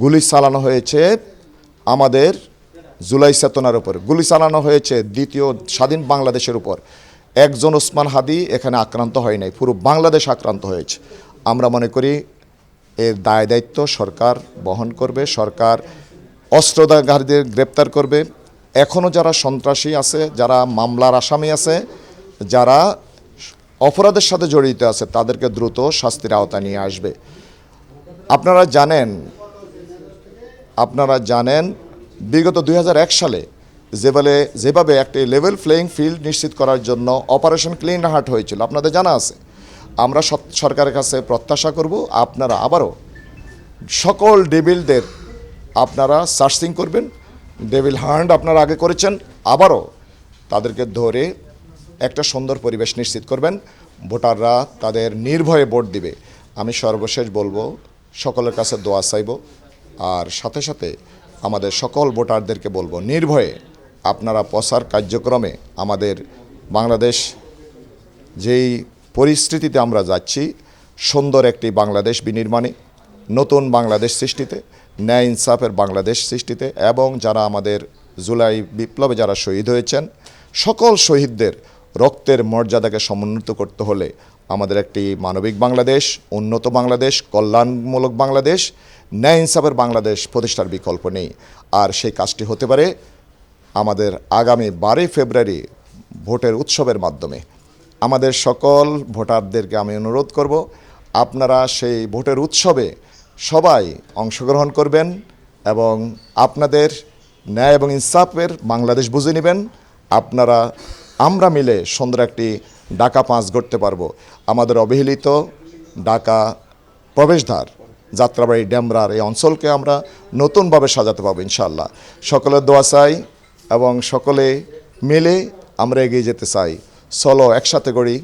গুলি চালানো হয়েছে আমাদের জুলাই চেতনার উপর। গুলি চালানো হয়েছে দ্বিতীয় স্বাধীন বাংলাদেশের উপর। একজন ওসমান হাদি এখানে আক্রান্ত হয় নাই, পুরো বাংলাদেশ আক্রান্ত হয়েছে। আমরা মনে করি এর দায় দায়িত্ব সরকার বহন করবে, সরকার অস্ত্রধারীদের গ্রেপ্তার করবে। এখনও যারা সন্ত্রাসী আছে, যারা মামলার আসামি আছে, যারা অপরাধের সাথে জড়িত আছে, তাদেরকে দ্রুত শাস্তির আওতায় নিয়ে আসবে। আপনারা জানেন আপনারা জানেন, বিগত দু হাজার এক সালে যেভাবে যেভাবে একটি লেভেল প্লেয়িং ফিল্ড নিশ্চিত করার জন্য অপারেশন ক্লিন হার্ট হয়েছিল। আপনাদের জানা আছে। আমরা সরকারের কাছে প্রত্যাশা করব, আপনারা আবারও সকল ডেভিলদের আপনারা সার্চিং করবেন। ডেভিল হান্ড আপনারা আগে করেছেন, আবারও তাদেরকে ধরে একটা সুন্দর পরিবেশ নিশ্চিত করবেন। ভোটাররা তাদের নির্ভয়ে ভোট দিবে। আমি সর্বশেষ বলব, সকলের কাছে দোয়া চাইব। আর সাথে সাথে আমাদের সকল ভোটারদেরকে বলব, নির্ভয়ে আপনারা প্রচার কার্যক্রমে আমাদের বাংলাদেশ যেই পরিস্থিতিতে আমরা যাচ্ছি, সুন্দর একটি বাংলাদেশ বিনির্মাণে, নতুন বাংলাদেশ সৃষ্টিতে, ন্যায় ইনসাফের বাংলাদেশ সৃষ্টিতে, এবং যারা আমাদের জুলাই বিপ্লবে যারা শহীদ হয়েছেন, সকল শহীদদের রক্তের মর্যাদাকে সমুন্নত করতে হলে আমাদের একটি মানবিক বাংলাদেশ, উন্নত বাংলাদেশ, কল্যাণমূলক বাংলাদেশ, ন্যায় ইনসাফের বাংলাদেশ প্রতিষ্ঠার বিকল্প নেই। আর সেই কাজটি হতে পারে আমাদের আগামী বারোই ফেব্রুয়ারি ভোটের উৎসবের মাধ্যমে। আমাদের সকল ভোটারদেরকে আমি অনুরোধ করব, আপনারা সেই ভোটের উৎসবে সবাই অংশগ্রহণ করবেন এবং আপনাদের ন্যায় এবং ইনসাফের বাংলাদেশ বুঝে নেবেন। আপনারা আমরা মিলে সুন্দর একটি ডাকা পাঁচ গড়তে পারব। আমাদের অবহেলিত ডাকা প্রবেশদ্বার, যাত্রাবাড়ি ড্যামরার এই অঞ্চলকে আমরা নতুনভাবে সাজাতে পারব ইনশাল্লাহ সকলের দোয়া চাই এবং সকলে মিলে আমরা এগিয়ে যেতে চাই। চলো একসাথে করি